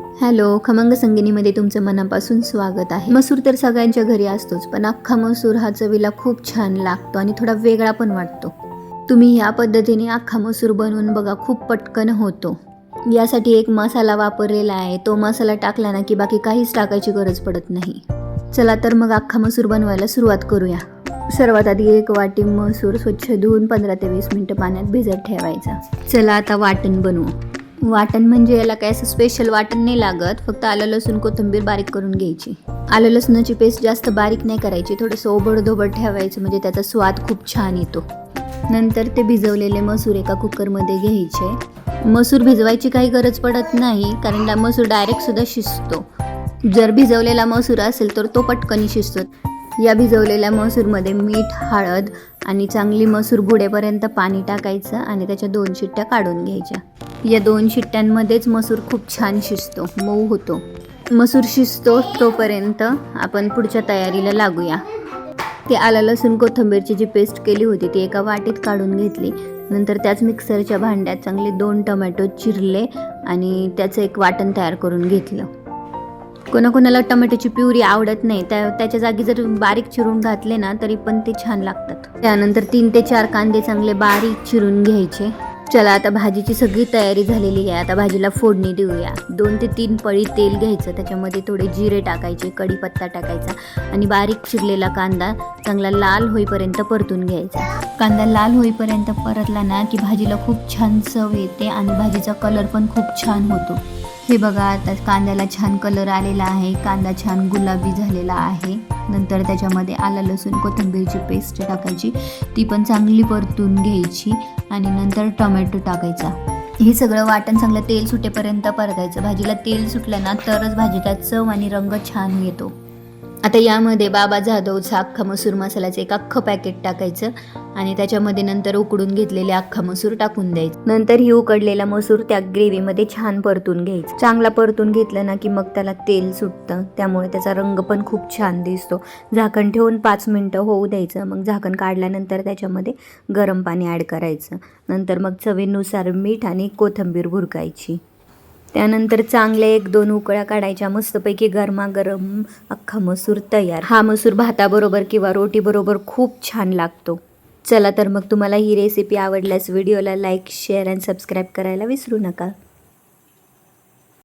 Hello खमंग संगिनीमध्ये तुमचं मनापासून स्वागत आहे. मसूर तर सगळ्यांच्या घरी असतोच पण अख्खा मसूर हा चवीला खूप छान लागतो आणि थोडा वेगळा पण वाटतो. तुम्ही ह्या पद्धतीने अख्खा मसूर बनवून बघा खूप पटकन होतो. यासाठी एक मसाला वापरलेला आहे तो मसाला टाकला ना की बाकी काहीच टाकायची गरज पडत नाही. चला तर मग अख्खा मसूर बनवायला सुरुवात करूया. सर्वात आधी एक वाटी मसूर स्वच्छ धुवून पंधरा ते वीस मिनटं पाण्यात भिजत ठेवायचा. चला आता वाटण बनवू. वाटण म्हणजे याला काय असं स्पेशल वाटण नाही लागत फक्त आलं लसूण कोथिंबीर बारीक करून घ्यायची. आलं लसणाची पेस्ट जास्त बारीक नाही करायची थोडंसं ओबडधोबड ठेवायचं म्हणजे त्याचा स्वाद खूप छान येतो. नंतर ते भिजवलेले मसूर एका कुकरमध्ये घ्यायचे. मसूर भिजवायची काही गरज पडत नाही कारण मसूर डायरेक्ट सुद्धा शिजतो. जर भिजवलेला मसूर असेल तर तो पटकन शिजतो. या भिजवलेल्या मसूरमध्ये मीठ हळद आणि चांगली मसूर बुडेपर्यंत पाणी टाकायचं आणि त्याच्या दोन शिट्ट्या काढून घ्यायच्या. या दोन शिट्ट्यांमध्येच मसूर खूप छान शिजतो मऊ होतो. मसूर शिजतो तोपर्यंत आपण पुढच्या तयारीला लागूया. ते आलं लसूण कोथिंबीरची जी पेस्ट केली होती ती एका वाटीत काढून घेतली. नंतर त्याच मिक्सरच्या भांड्यात चांगले दोन टोमॅटो चिरले आणि त्याचं एक वाटण तयार करून घेतलं. कोणाकोणाला टमॅटोची प्युरी आवडत नाही त्या त्याच्या जागी जर बारीक चिरून घातले ना तरी पण ते छान लागतात. त्यानंतर तीन ते चार कांदे चांगले बारीक चिरून घ्यायचे. चला आता भाजीची सगळी तयारी झालेली आहे. आता भाजीला फोडणी देऊया. दोन ते तीन पळी तेल घ्यायचं. त्याच्यामध्ये थोडे जिरे टाकायचे कढीपत्ता टाकायचा आणि बारीक चिरलेला कांदा चांगला लाल होईपर्यंत परतून घ्यायचा. कांदा लाल होईपर्यंत परतला ना की भाजीला खूप छान चव येते आणि भाजीचा कलर पण खूप छान होतो. हे बघा आता कांद्याला छान कलर आलेला आहे. कांदा छान गुलाबी झालेला आहे. नंतर त्याच्यामध्ये आलं लसूण कोथिंबीरची पेस्ट टाकायची. ती पण चांगली परतून घ्यायची. आणि नंतर टोमॅटो टाकायचा. हे सगळं वाटण चांगलं तेल सुटेपर्यंत परतायचं भाजीला तेल सुटलं ना तरच भाजीला चव आणि रंग छान येतो. आता यामध्ये बाबा जाधवचा अख्खा मसूर मसाल्याचं एक अख्खं पॅकेट टाकायचं. आणि त्याच्यामध्ये नंतर उकडून घेतलेले अख्खा मसूर टाकून द्यायचं. नंतर ही उकडलेला मसूर त्या ग्रेव्हीमध्ये छान परतून घ्यायचं. चांगला परतून घेतलं ना की मग त्याला तेल सुटतं. त्यामुळे त्याचा रंग पण खूप छान दिसतो. झाकण ठेवून पाच मिनटं होऊ द्यायचं. मग झाकण काढल्यानंतर त्याच्यामध्ये गरम पाणी ॲड करायचं. नंतर मग चवीनुसार मीठ आणि कोथिंबीर भुरकायची त्यानंतर चांगले एक दोन उकळ्या काढायच्या. मस्तपैकी गरमागरम अख्खा मसूर तयार. हा मसूर भाताबरोबर किंवा रोटीबरोबर खूप छान लागतो. चला तर मग तुम्हाला ही रेसिपी आवडल्यास व्हिडिओला लाईक शेअर अँड सबस्क्राईब करायला विसरू नका.